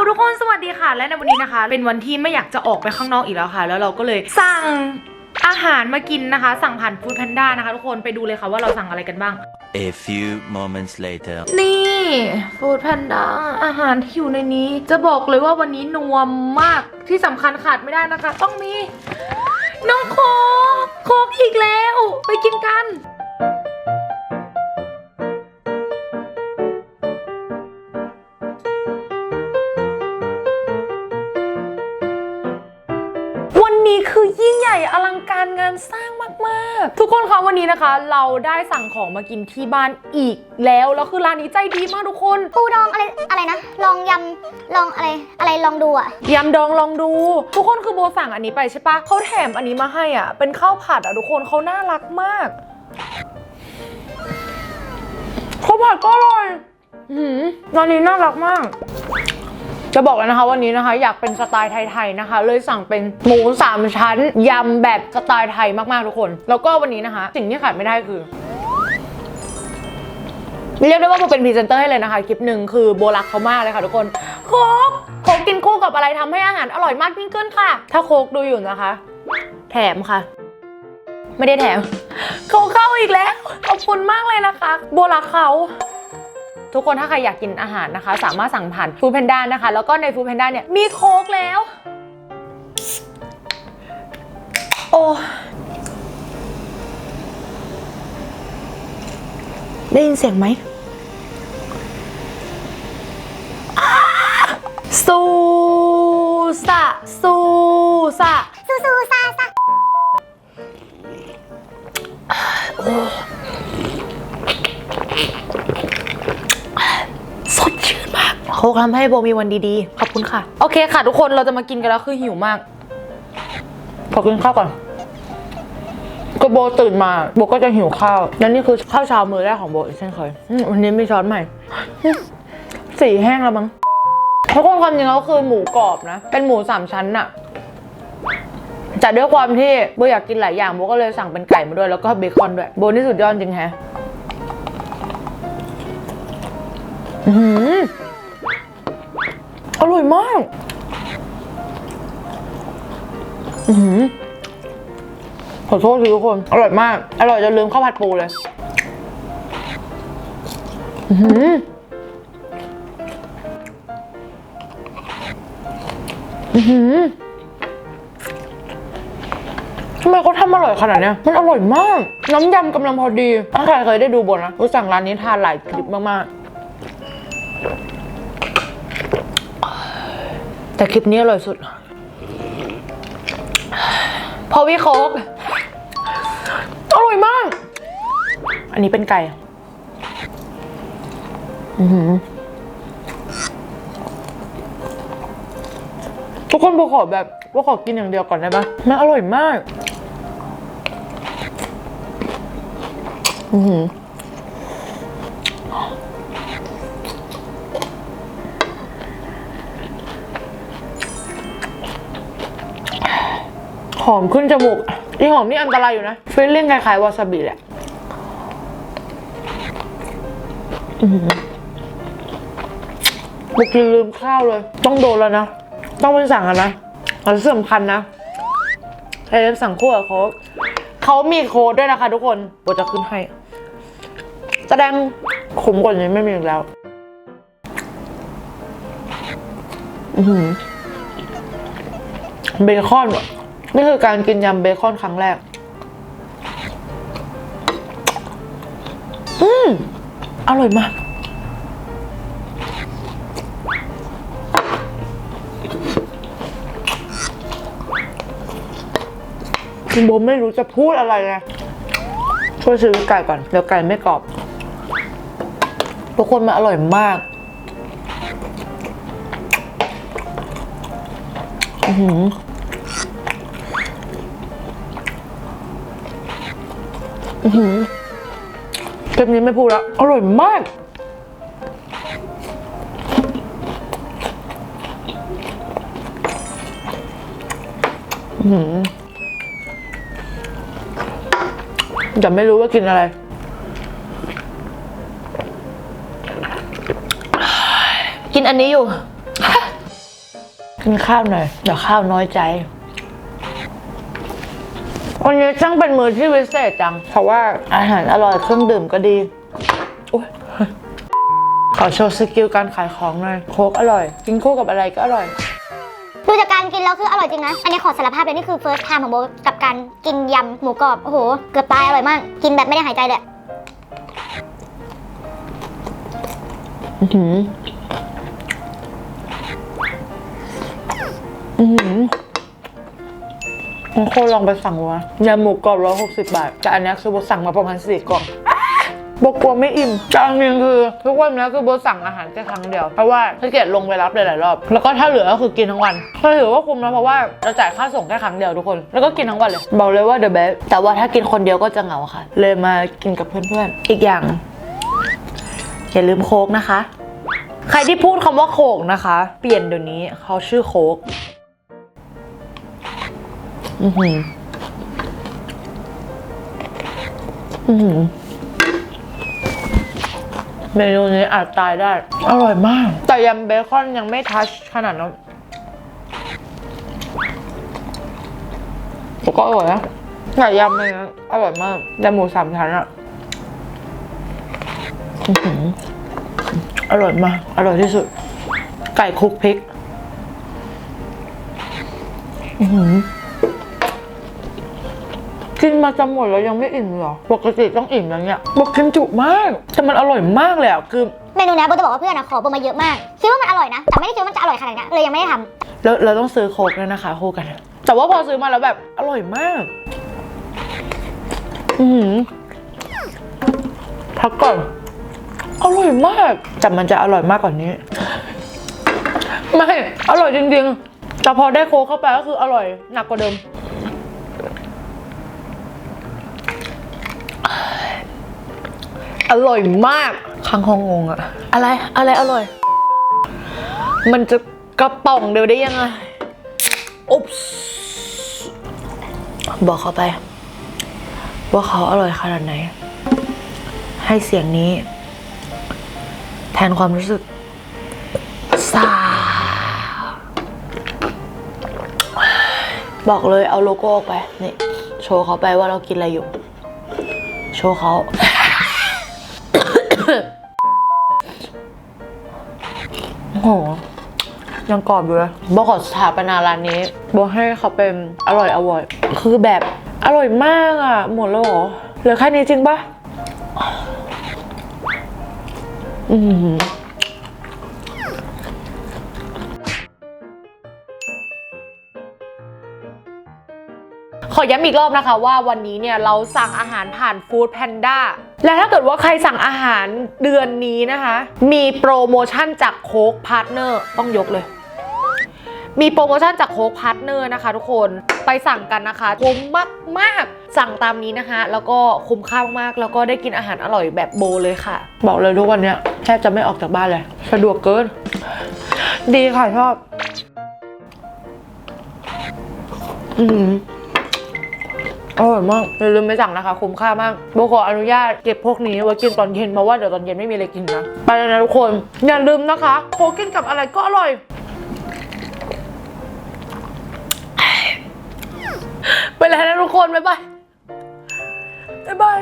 ลทุกคนสวัสดีค่ะ และในวันนี้นะคะ เป็นวันที่ไม่อยากจะออกไปข้างนอกอีกแล้วค่ะ แล้วเราก็เลยสั่งอาหารมากินนะคะ สั่งผ่านฟู้ดแพนด้านะคะ ทุกคนไปดูเลยค่ะว่าเราสั่งอะไรกันบ้าง A few moments later. นี่ฟู้ดแพนด้าอาหารที่อยู่ในนี้ จะบอกเลยว่าวันนี้นวมมากที่สำคัญขาดไม่ได้นะคะ ต้องมีน้องโคกโคกอีกแล้ว ไปกินกัน นนี้คือยิ่งใหญ่อลังการงานสร้างมากๆ ทุกคนคะวันนี้นะคะ เราได้สั่งของมากินที่บ้านอีกแล้ว แล้วคือร้านนี้ใจดีมากทุกคนปูดองอะไรอะไรนะ ลองยำลองอะไรอะไรลองดูอะยำดองลองดู ทุกคนคือโบสั่งอันนี้ไปใช่ปะเขาแถมอันนี้มาให้อะ เป็นข้าวผัดอะทุกคนเขาน่ารักมากข้าวผัดก็อร่อยหืมร้านนี้น่ารักมาก จะบอกเลยนะคะวันนี้นะคะอยากเป็นสไตล์ไทยๆนะคะ เลยสั่งเป็นหมูสามชั้นยำแบบสไตล์ไทยมากๆทุกคน แล้วก็วันนี้นะคะ สิ่งที่ขาดไม่ได้คือเรียกได้ว่าโบเป็นพรีเซนเตอร์ให้เลยนะคะ คลิปหนึ่งคือโบรักเขามากเลยค่ะทุกคนโคกโคกกินคู่กับอะไรทำให้อาหารอร่อยมากยิ่งขึ้นค่ะ ถ้าโคกดูอยู่นะคะ แถมค่ะ ไม่ได้แถมเขาเข้าอีกแล้วขอบคุณมากเลยนะคะ โบรักเขา ทุกคนถ้าใครอยากกินอาหารนะคะ สามารถสั่งผ่านฟู o ดแพนด้านะคะ แล้วก็ในฟู o ดแพนด้าเนี่ยมีโค้กแล้ว โอ้ได้ยินเสียงไหมอ้าซูซะซูซะซูซูซาซา สดชื่ นมากโค้กทำให้โบมีวันดีๆ ขอบคุณค่ะ โอเคค่ะ ทุกคนเราจะมากินกันแล้วคือหิวมาก ขอกินข้าวก่อนก็โบตื่นมาโบก็จะหิวข้าว และนี่คือข้าวเช้ามื้อแรกของโบอีกเช่นเคยอืมวันนี้มีช้อนใหม่อืมสีแห้งแล้วมั้งทุกคนความจริงแล้วคือหมูกรอบนะ เป็นหมูสามชั้นอะแต่ด้วยความที่โบอยากกินหลายอย่างโบก็เลยสั่งเป็นไก่มาด้วยแล้วก็เบคอนด้วยโบนี่สุดยอดจริงแฮะ อร่อยมากอือหือขอโทษทีทุกคน อร่อยมาก อร่อยจนลืมข้าวผัดปูเลย อือหืออือหือทำไมเขาทำอร่อยขนาดเนี้ย มันอร่อยมาก น้ำยำกำลังพอดีถ้าใครเคยได้ดูบนนะรู้สั่งร้านนี้ทานหลายคลิปมาก ๆ แต่คลิปนี้อร่อยสุด พอวิโคกอร่อยมาก อันนี้เป็นไก่ อือหือทุกคนโบขอแบบโบขอกินอย่างเดียวก่อนได้ปะมันอร่อยมาก อือหือ หอมขึ้นจมูกอีหอมนี่อันตรายอยู่นะฟีลลิ่งคล้ายๆวาซาบิแหละอื้อหือเมื่อกี้ลืมข้าวเลย ต้องโดนแล้วนะ ต้องไปสั่งนะอันสำคัญนะใครจะสั่งคู่กับโค้กเขามีโค้ดด้วยนะคะทุกคนโบจะขึ้นให้ แสดงขมกว่านี้ไม่มีอีกแล้ว อือหือเบคอนอะ นี่คือการกินยำเบคอนครั้งแรก อืมอร่อยมากคุณโบไม่รู้จะพูดอะไรเลยช่วยซื้อไก่ก่อน เดี๋ยวไก่ไม่กรอบ ทุกคนมันอร่อยมากอือหือ อื้อหือคลิปนี้ไม่พูดแล้วอร่อยมากอื้อหือแต่ไม่รู้ว่ากินอะไร กินอันนี้อยู่ กินข้าวหน่อย เดี๋ยวข้าวน้อยใจ วันนี้ช่างเป็นมือที่วิเศษจัง เพราะว่าอาหารอร่อยเครื่องดื่มก็ดีโอ๊ยขอโชว์สกิลการขายของหน่อยโค้กอร่อยกินคู่กับอะไรก็อร่อย ดูจากการกินแล้วคืออร่อยจริงนะ อันนี้ขอสารภาพเลยนี่คือ first time ของโบกับการกินยำหมูกรอบ โอ้โห เกือบตายอร่อยมาก กินแบบไม่ได้หายใจเลยอือหืออือหือ โคนลองไปสั่งวะยำหมูกรอบร้อยหกสิบบาท แต่อันเนี้ยคือโบสั่งมาประมาณสี่กล่องโบกลัวไม่อิ่มจางนึงคือทุกวันนี้คือโบสั่งอาหารแค่ครั้งเดียว เพราะว่าถ้าเกิดลงไปรับหลายๆรอบ แล้วก็ถ้าเหลือก็คือกินทั้งวันก็ถือว่าคุ้มนะเพราะว่าเราจ่ายค่าส่งแค่ครั้งเดียวทุกคน แล้วก็กินทั้งวันเลย บอกเลยว่า the best แต่ว่าถ้ากินคนเดียวก็จะเหงาค่ะ เลยมากินกับเพื่อนๆ อีกอย่าง อย่าลืมโค้กนะคะ ใครที่พูดคำว่าโค้กนะคะ เปลี่ยนเดี๋ยวนี้เขาชื่อโค้ก อือหืออือหือเมนูนี้อาจตายได้ อร่อยมาก แต่ยำเบคอนยังไม่ทัชขนาดนั้นแต่ก็อร่อยนะแต่ยำเลยนะอร่อยมากแต่หมูสามชั้นอะอื้อหืออร่อยมาก อร่อยที่สุด ไก่คลุกพริก อื้อหือกิน มาจะหมดแล้วยังไม่อิ่มเหรอ ปกติต้องอิ่มแล้วเนี่ยบอกกินจุมาก แต่มันอร่อยมากเลยอะคือ เมนูเนี้ยโบจะบอกว่าเพื่อนอะขอโบมาเยอะมาก คิดว่ามันอร่อยนะ แต่ไม่ได้คิดว่ามันจะอร่อยขนาดนี้เลยยังไม่ได้ทำแล้วเราต้องซื้อโค้กด้วยนะคะคู่กัน แต่ว่าพอซื้อมาแล้วแบบอร่อยมาก อือหือพักก่อน อร่อยมาก แต่มันจะอร่อยมากกว่านี้ ไม่ อร่อยจริงๆ แต่พอได้โค้กเข้าไปก็คืออร่อยหนักกว่าเดิม อร่อยมากข้างห้องงงอะอะไรอะไรอร่อย มันจะกระป๋องเดียวได้ยังไงอุ๊บส์บอกเขาไป ว่าเขาอร่อยขนาดไหน ให้เสียงนี้ แทนความรู้สึกซาบอกเลยเอาโลโก้ออกไป นี่ โชว์เขาไปว่าเรากินอะไรอยู่ โชว์เขา โอ้โหยังกรอบอยู่เลยโบขอสถาปนาร้านนี้โบให้เขาเป็นอร่อยอร่อย คือแบบอร่อยมากอะ หมดแล้วเหรอเหลือแค่นี้จริงปะอือหือขอย้ำอีกรอบนะคะว่าวันนี้เนี่ยเราสั่งอาหารผ่านฟู้ดแพนด้า และถ้าเกิดว่าใครสั่งอาหารเดือนนี้นะคะ มีโปรโมชั่นจากโค้กพาร์ทเนอร์ต้องยกเลย มีโปรโมชั่นจากโค้กพาร์ทเนอร์นะคะ ทุกคนไปสั่งกันนะคะคุ้มมากมากๆสั่งตามนี้นะคะ แล้วก็คุ้มค่ามากๆ แล้วก็ได้กินอาหารอร่อยแบบโบเลยค่ะ บอกเลยทุกวันเนี้ยแทบจะไม่ออกจากบ้านเลย สะดวกเกิน ดีค่ะชอบ อืม อร่อยมากอย่าลืมไปสั่งนะคะ คุ้มค่ามากโบขออนุญาตเก็บพวกนี้ไว้กินตอนเย็นเพราะว่าเดี๋ยวตอนเย็นไม่มีอะไรกินนะ ไปแล้วนะทุกคน อย่าลืมนะคะโคกกินกับอะไรก็อร่อยไปแล้วนะทุกคน บ๊ายบาย บ๊ายบาย